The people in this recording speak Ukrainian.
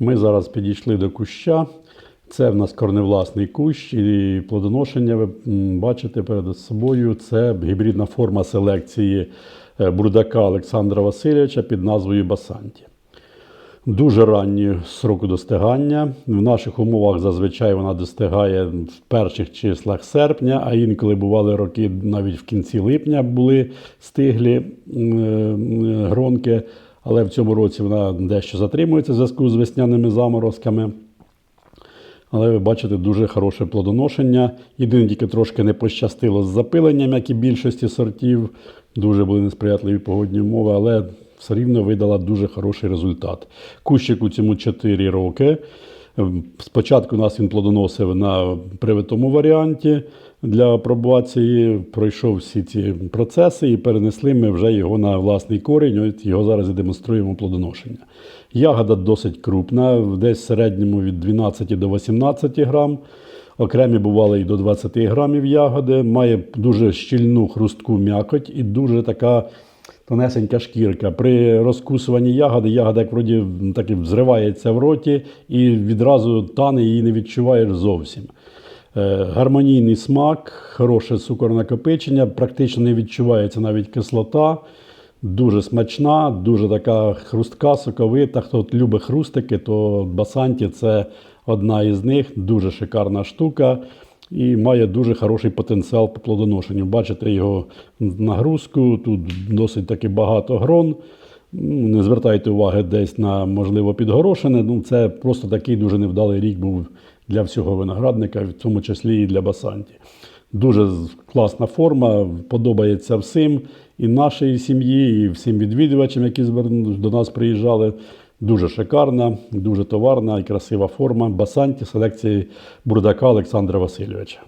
Ми зараз підійшли до куща. Це в нас корневласний кущ і плодоношення. Ви бачите перед собою. Це гібридна форма селекції е, бурдака Олександра Васильовича під назвою Басанті. Дуже ранні сроку достигання. В наших умовах зазвичай вона достигає в перших числах серпня, а інколи бували роки навіть в кінці липня були стиглі м, е, гронки. Але в цьому році вона дещо затримується в зв'язку з весняними заморозками. Але ви бачите дуже хороше плодоношення. Єдине тільки трошки не пощастило з запиленням, як і більшості сортів. Дуже були несприятливі погодні умови, але все рівно видала дуже хороший результат. Кущику цьому 4 роки. Ем, Спочатку нас він плодоносив на привитому варіанті для апробації. Пройшов всі ці процеси і перенесли ми вже його на власний корінь. Його зараз і демонструємо плодоношення. Ягода досить крупна, десь в середньому від 12 до 18 грам. Окремі бували і до 20 грамів ягоди. Має дуже щільну хрустку м'якоть і дуже така тонесенька шкірка. При розкусуванні ягоди, ягода як вроді так і взривається в роті і відразу тане її не відчуваєш зовсім. Е, Гармонійний смак, хороше цукорнакопичення, практично не відчувається навіть кислота. Дуже смачна, дуже така хрустка, соковита. Хто любить хрустики, то басанті це одна із них. Дуже шикарна штука і має дуже хороший потенціал по плодоношенню. Бачите його нагрузку, тут досить таки багато грон. Ну, Не звертайте уваги десь на можливо підгорошене. Ну, це просто такий дуже невдалий рік був для всього виноградника, в тому числі і для басанті. Дуже класна форма, подобається всім, і нашій сім'ї, і всім відвідувачам, які до нас приїжджали. Дуже шикарна, дуже товарна і красива форма басанті селекції бурдака Олександра Васильовича.